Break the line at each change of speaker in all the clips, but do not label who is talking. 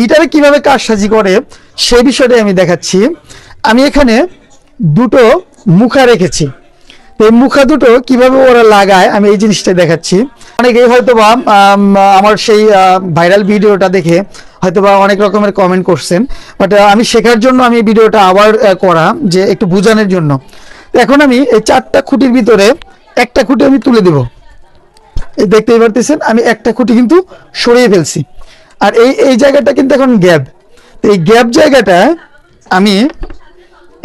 মিটারে কীভাবে কারসাজি করে, সেই বিষয়টা আমি দেখাচ্ছি। আমি এখানে দুটো মুখা রেখেছি। এই মুখা দুটো কীভাবে ওরা লাগায়, আমি এই জিনিসটা দেখাচ্ছি। অনেকেই হয়তো বা আমার সেই ভাইরাল ভিডিওটা দেখে হয়তো বা অনেক রকমের কমেন্ট করছেন। বাট আমি শেখার জন্য আমি ভিডিওটা আবার করা, যে একটু বোঝানোর জন্য। এখন আমি এই চারটা খুঁটির ভিতরে একটা খুঁটি আমি তুলে দেব। এই দেখতেই পারতেছেন, আমি একটা খুঁটি কিন্তু সরিয়ে ফেলছি। আর এই এই জায়গাটা কিন্তু এখন গ্যাপ। তো এই গ্যাপ জায়গাটা আমি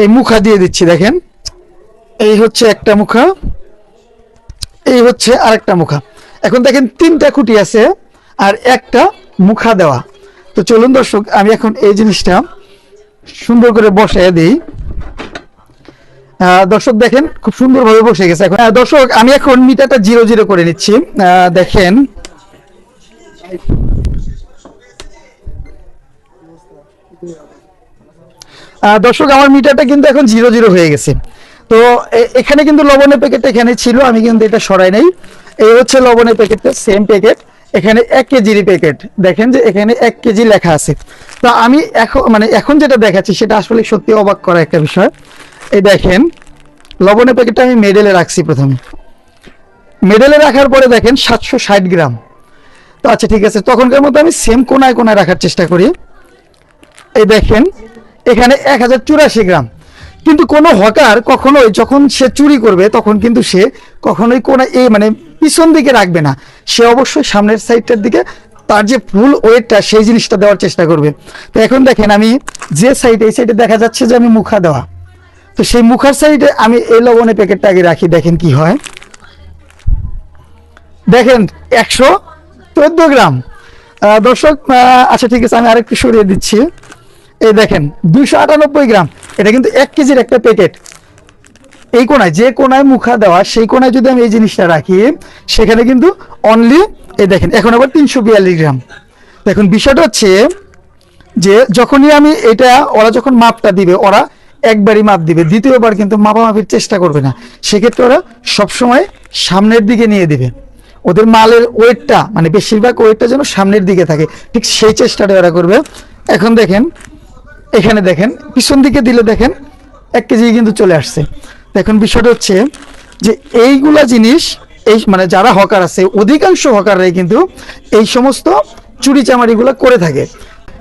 এই মুখা দিয়ে দিচ্ছি, দেখেন। এই হচ্ছে একটা মুখা, এই হচ্ছে আরেকটা মুখা। এখন দেখেন তিনটা খুঁটি আছে আর একটা মুখা দেওয়া। তো চলুন দর্শক, আমি এখন এই জিনিসটা সুন্দর করে বসায় দিই। দর্শক দেখেন, খুব সুন্দরভাবে বসে গেছে এখন। দর্শক, আমি এখন মিটারটা জিরো জিরো করে নিচ্ছি। দেখেন। দর্শক, আমার মিটারটা কিন্তু এখন জিরো জিরো হয়ে গেছে। তো এখানে কিন্তু লবণের প্যাকেটটা এখানে ছিল, আমি কিন্তু এটা সরাই নাই। এই হচ্ছে লবণের প্যাকেটটা সেম প্যাকেট এখানে এক কেজির প্যাকেট দেখেন যে এখানে এক কেজি লেখা আছে। তো আমি এখন মানে এখন যেটা দেখাচ্ছি, সেটা আসলে সত্যি অবাক করা একটা বিষয়। এই দেখেন, লবণের প্যাকেটটা আমি মেডেলে রাখছি প্রথমে। মেডেলে রাখার পরে দেখেন সাতশো ষাট গ্রাম। তো আচ্ছা ঠিক আছে, তখনকার মতো আমি সেম কোনায় কোনায় রাখার চেষ্টা করি। এই দেখেন, এখানে এক হাজার চুরাশি গ্রাম। কিন্তু কোনো হকার কখনোই যখন সে চুরি করবে, তখন কিন্তু সে কখনোই কোনো এই মানে পিছন দিকে রাখবে না। সে অবশ্যই সামনের সাইডটার দিকে তার যে ফুল ওয়েটটা, সেই জিনিসটা দেওয়ার চেষ্টা করবে। তো এখন দেখেন আমি যে সাইডে, এই সাইডে দেখা যাচ্ছে যে আমি মুখা দেওয়া। তো সেই মুখার সাইডে আমি এই লবণের প্যাকেটটা আগে রাখি, দেখেন কি হয়। দেখেন, একশো চোদ্দ গ্রাম। দর্শক আচ্ছা ঠিক আছে, আমি আরেকটু সরিয়ে দিচ্ছি। এই দেখেন, দুইশো আটানব্বই গ্রাম। এটা কিন্তু এক কেজির একটা প্যাকেট এই কোনায়, যে কোনায় মুখা দেওয়া, সেই কোনায় যদি আমি এই জিনিসটা রাখি, সেখানে কিন্তু অনলি এই দেখেন, এখন আবার তিনশো বিয়াল্লিশ গ্রাম। দেখুন, বিষয়টা হচ্ছে যে যখনই আমি এটা, ওরা যখন মাপটা দিবে, ওরা একবারই মাপ দিবে। দ্বিতীয়বার কিন্তু মাপামাপির চেষ্টা করবে না। সেক্ষেত্রে ওরা সবসময় সামনের দিকে নিয়ে দিবে। ওদের মালের ওয়েটটা মানে বেশিরভাগ ওয়েটটা যেন সামনের দিকে থাকে। ঠিক সেই চেষ্টাটা ওরা করবে। এখন দেখেন এখানে দেখেন, পিছন দিকে দিলে দেখেন, এক কেজি কিন্তু চলে আসছে। দেখুন বিষয়টা হচ্ছে যে এইগুলা জিনিস, এই মানে যারা হকার আছে, অধিকাংশ হকাররাই কিন্তু এই সমস্ত চুরি চামারিগুলো করে থাকে।